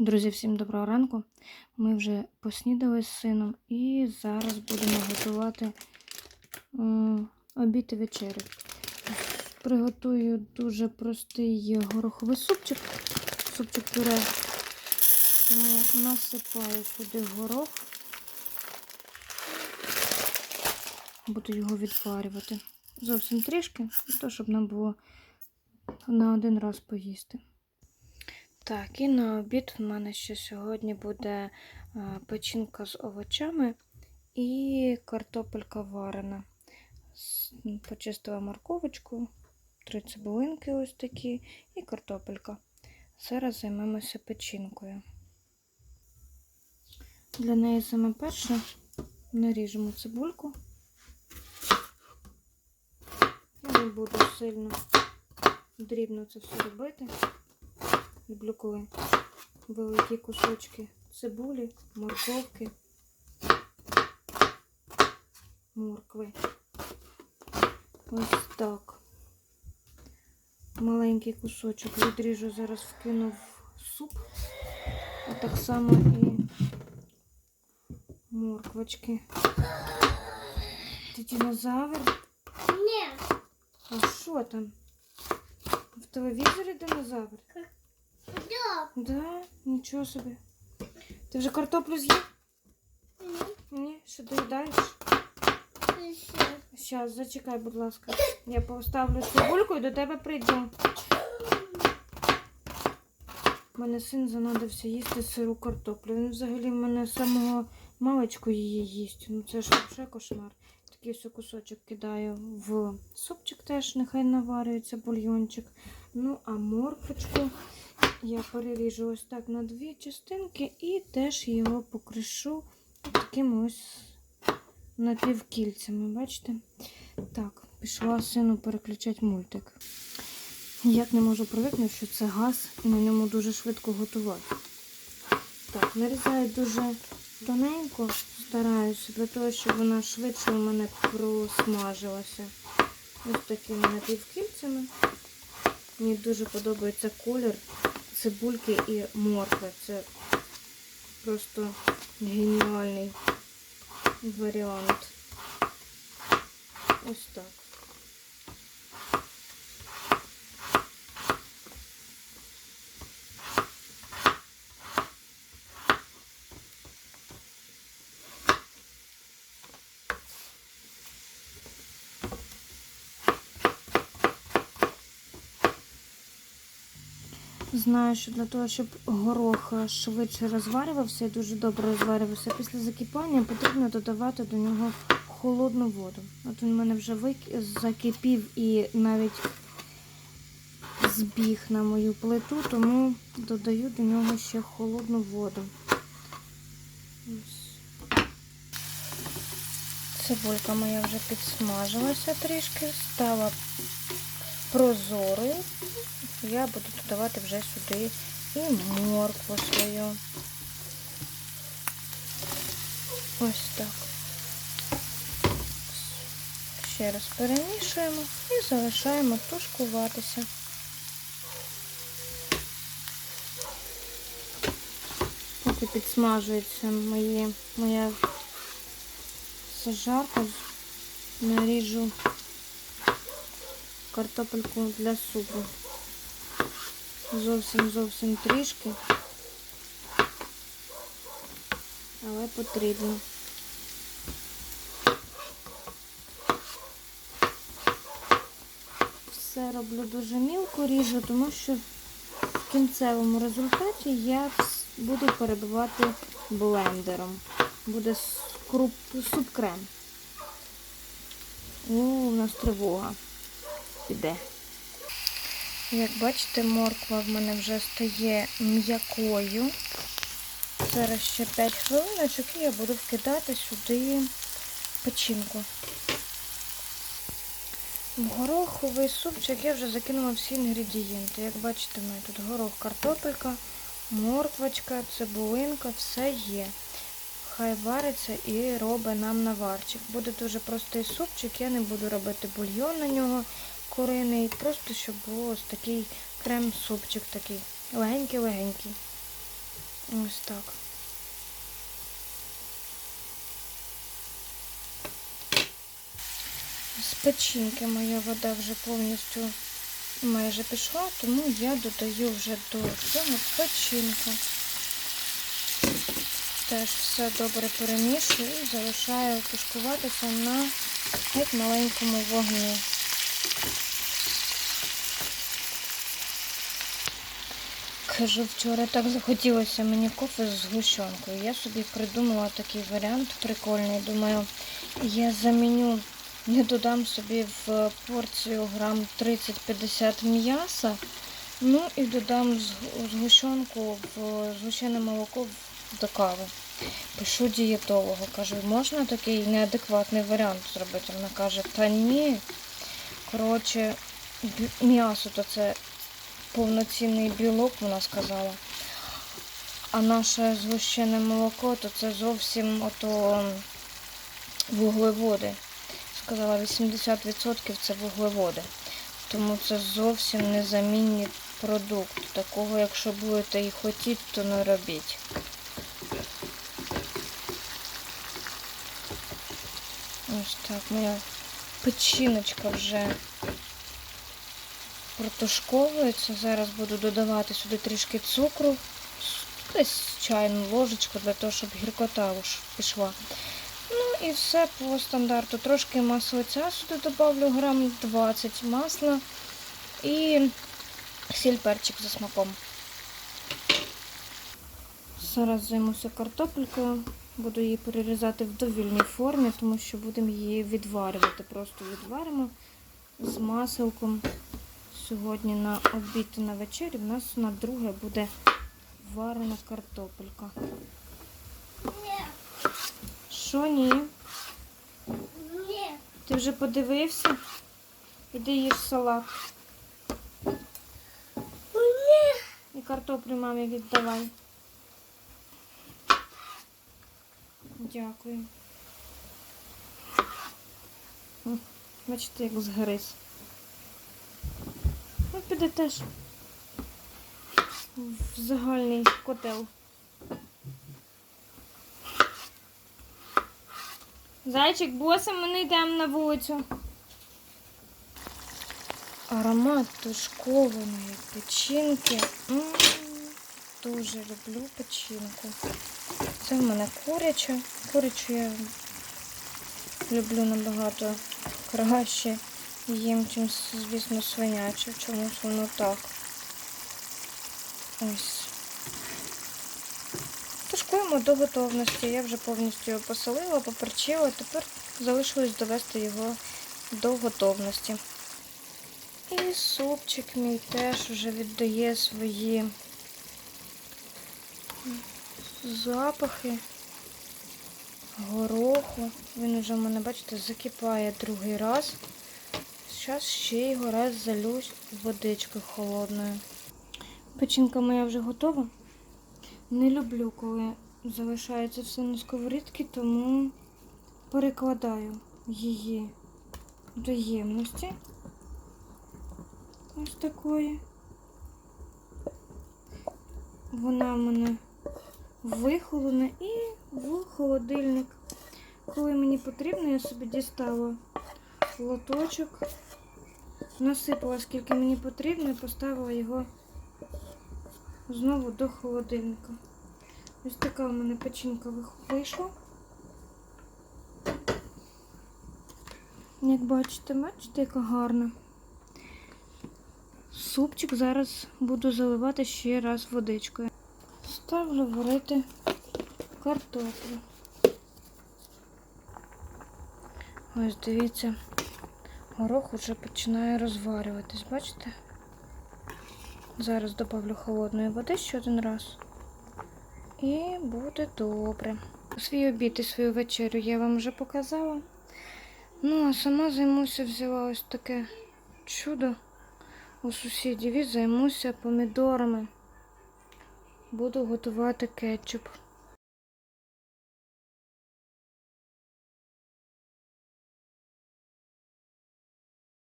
Друзі, всім доброго ранку. Ми вже поснідали з сином і зараз будемо готувати м, обід і вечерю. Приготую дуже простий гороховий супчик, супчик пюре. Тому насипаю сюди горох. Буду його відварювати. Зовсім трішки, того, щоб нам було на один раз поїсти. Так, і на обід в мене ще сьогодні буде е, печінка з овочами і картопелька варена. М, Почистила морковочку, три цибулинки ось такі і картопелька. Зараз займемося печінкою. Для неї саме перше наріжемо цибульку. Я не буду сильно дрібно це все робити. Люблю, коли великі кусочки цибулі, морковки, моркви. Ось так. Маленький кусочок відріжу, зараз вкину в суп. А так само і морквочки. Ти динозавр? Ні. А що там? В телевізорі динозавр? Да. Нічого собі. Ти вже картоплю з'їв? Ні. Ні, що доїдаєш? Зараз, зачекай, будь ласка. Я поставлю цибульку і до тебе прийду. У мене син занадився їсти сиру картоплю. Він взагалі в мене самого маличку її їсть. Ну це ж взагалі кошмар. Такий ось кусочок кидаю в супчик теж, нехай наварюється бульйончик. Ну, а морквочку я переріжу ось так на дві частинки і теж його покришу такими ось напівкільцями, бачите? Так, пішла сину переключати мультик. Ніяк не можу привикнути, що це газ і на ньому дуже швидко готувати. Так, нарізаю дуже тоненько, стараюся, для того, щоб вона швидше у мене просмажилася. Ось такими напівкільцями. Мені дуже подобається колір цибульки і моркви. Це просто геніальний варіант. Ось так. Знаю, що для того, щоб горох швидше розварювався і дуже добре розварювався, після закипання потрібно додавати до нього холодну воду. От він в мене вже закипів і навіть збіг на мою плиту, тому додаю до нього ще холодну воду. Цибулька моя вже підсмажилася трішки, стала прозорою. Я буду додавати вже сюди і моркву свою. Ось так. Ще раз перемішуємо і залишаємо тушкуватися. Поки підсмажується мої, моя зажарка, наріжу картопельку для супу. Зовсім зовсім трішки, але потрібно. Все роблю дуже мілко ріжу, тому що в кінцевому результаті я буду перебивати блендером. Буде скруп, суп-крем. О, у нас тривога піде. Як бачите, морква в мене вже стає м'якою. Зараз ще 5 хвилиночок і я буду вкидати сюди печінку. Гороховий супчик я вже закинула всі інгредієнти. Як бачите, в тут горох, картопелька, морквочка, цибулинка, все є. Хай вариться і робить нам наварчик. Буде дуже простий супчик, я не буду робити бульйон на нього куриний, просто щоб був ось такий крем-супчик такий. Легенький-легенький. Ось так. З печінки моя вода вже повністю майже пішла, тому я додаю вже до цього печінку. Теж все добре перемішую і залишаю тушкуватися на геть маленькому вогні. Кажу, вчора так захотілося мені кофе з згущенкою. Я собі придумала такий варіант прикольний. Думаю, я заміню, не додам собі в порцію грам 30-50 м'яса, ну і додам зг- згущенку в згущене молоко до кави. Пишу дієтологу, кажу, можна такий неадекватний варіант зробити? Вона каже, та ні. Коротше, м'ясо то це повноцінний білок, вона сказала. А наше згущене молоко, то це зовсім ото вуглеводи. Сказала, 80% це вуглеводи. Тому це зовсім незамінний продукт. Такого, якщо будете і хотіти, то не робіть. Ось так, моя печіночка вже протушковується. Зараз буду додавати сюди трішки цукру, десь чайну ложечку для того, щоб гіркота пішла. Ну і все по стандарту. Трошки маслиця сюди додавлю грам 20 масла і сіль перчик за смаком. Зараз займуся картопелькою. Буду її перерізати в довільній формі, тому що будемо її відварювати. Просто відваримо з маселком. Сьогодні на обід і на вечерю в нас на друге буде варена картопелька. Ні. Що ні? Ні. Ти вже подивився? Іди їж салат. Ні. І картоплю мамі віддавай. Дякую. Бачите, як згриз. Піде теж в загальний котел. Зайчик, босим ми не йдемо на вулицю. Аромат тушкованої печінки. М, Дуже люблю печінку. Це в мене куряча. Курячу я люблю набагато краще їм, чим, звісно, свинячу. Чомусь воно так. Ось. Тушкуємо до готовності. Я вже повністю його посолила, поперчила. Тепер залишилось довести його до готовності. І супчик мій теж вже віддає свої запахи гороху. Він вже в мене, бачите, закипає другий раз. Зараз ще його раз залю водичкою холодною. Печінка моя вже готова. Не люблю, коли залишається все на сковорідці, тому перекладаю її до ємності. Ось такої. Вона в мене вихолона і в холодильник. Коли мені потрібно, я собі дістала лоточок, насипала скільки мені потрібно і поставила його знову до холодильника. Ось така в мене печінка вийшла. Як бачите, бачите, яка гарна. Супчик зараз буду заливати ще раз водичкою. Ставлю варити картоплю. Ось дивіться, горох вже починає розварюватись, бачите? Зараз добавлю холодної води ще один раз. І буде добре. Свій обід і свою вечерю я вам вже показала. Ну, а сама займуся, взяла ось таке чудо у сусідів і займуся помідорами. Буду готувати кетчуп.